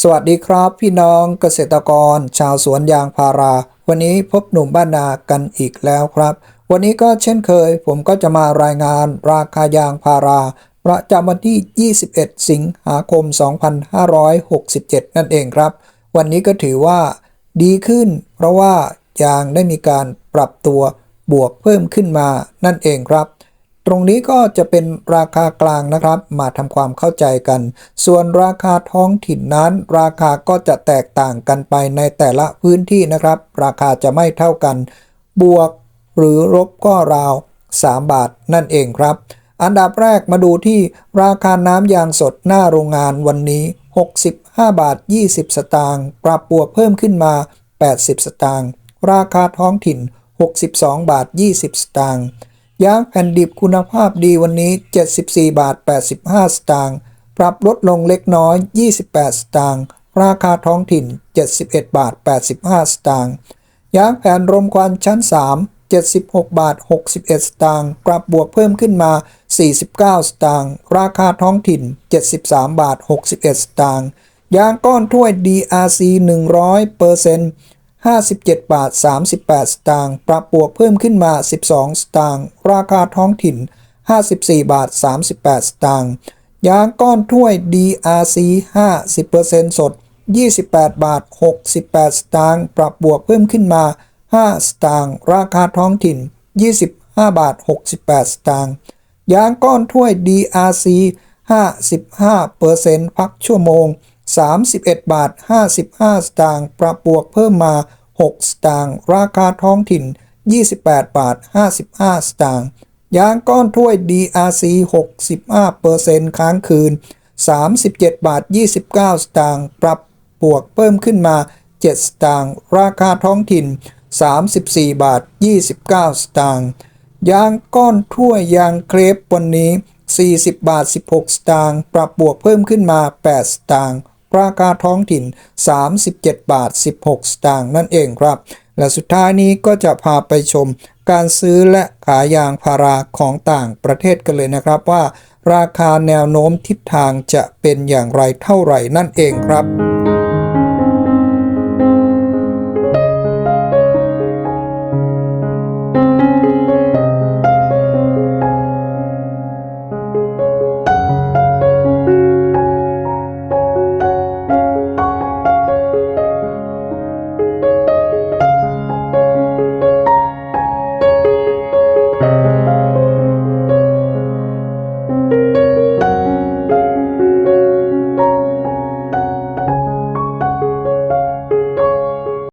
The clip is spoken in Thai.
สวัสดีครับพี่น้องเกษตรกร ชาวสวนยางพารา วันนี้พบหนุ่มบ้านนากันอีกแล้วครับ วันนี้ก็เช่นเคย ผมก็จะมารายงานราคายางพารา ประจำวันที่ 21 สิงหาคม 2567 นั่นเองครับ วันนี้ก็ถือว่าดีขึ้น เพราะว่ายางได้มีการปรับตัวบวกเพิ่มขึ้นมานั่นเองครับ รงนี้ก็จะเป็นราคากลางนะครับ มาทำความเข้าใจกัน ส่วนราคาท้องถิ่นนั้น ราคาก็จะแตกต่างกันไปในแต่ละพื้นที่นะครับ ราคาจะไม่เท่ากัน บวกหรือลบก็ราว 3 บาทนั่นเองครับ อันดับแรกมาดูที่ราคาน้ำยางสดหน้าโรงงานวันนี้ 65 บาท 20 สตางค์ปรับบวกเพิ่มขึ้นมา 80 สตางค์ราคาท้องถิ่น 62 บาท 20 สตางค์ ยางแผ่นดิบคุณภาพดีวันนี้ 74 บาท 85 สตางค์ ปรับลดลงเล็กน้อย 28 สตางค์ ราคาท้องถิ่น 71 บาท 85 สตางค์ยางแผ่นรมควันชั้น 3 76 บาท 61 สตางค์ ปรับบวกเพิ่มขึ้นมา 49 สตางค์ ราคาท้องถิ่น 73 บาท 61 สตางค์ ยางก้อนถ้วย DRC 100เปอร์เซ็นต์ 57 บาท 38 สตางค์ ปรับบวกเพิ่มขึ้นมา 12 สตางค์ ราคาท้องถิ่น 54 บาท 38 สตางค์ ยางก้อนถ้วย DRC 50%สด 28 บาท 68 สตางค์ ปรับบวกเพิ่มขึ้นมา 5 สตางค์ ราคาท้องถิ่น 25 บาท 68 สตางค์ ยางก้อนถ้วย DRC 55%พักชั่วโมง 31 บาท 55 สตางค์ปรับ บวกเพิ่มมา 6 สตางค์ราคาท้องถิ่น 28 บาท 55 สตางค์ยางก้อนถ้วย DRC 65%ค้างคืน 37 บาท 29 สตางค์ปรับ บวกเพิ่มขึ้นมา 7 สตางค์ราคาท้องถิ่น 34 บาท 29 สตางค์ยางก้อนถ้วยยางเครปวันนี้ 40 บาท 16 สตางค์ปรับบวกเพิ่มขึ้นมา 8 สตางค์ ราคาท้องถิ่น 37 บาท 16 สตางค์นั่นเองครับ และสุดท้ายนี้ก็จะพาไปชมการซื้อและขายยางพาราของต่างประเทศกันเลยนะครับว่า ราคาแนวโน้มทิศทางจะเป็นอย่างไรเท่าไหร่นั่นเองครับ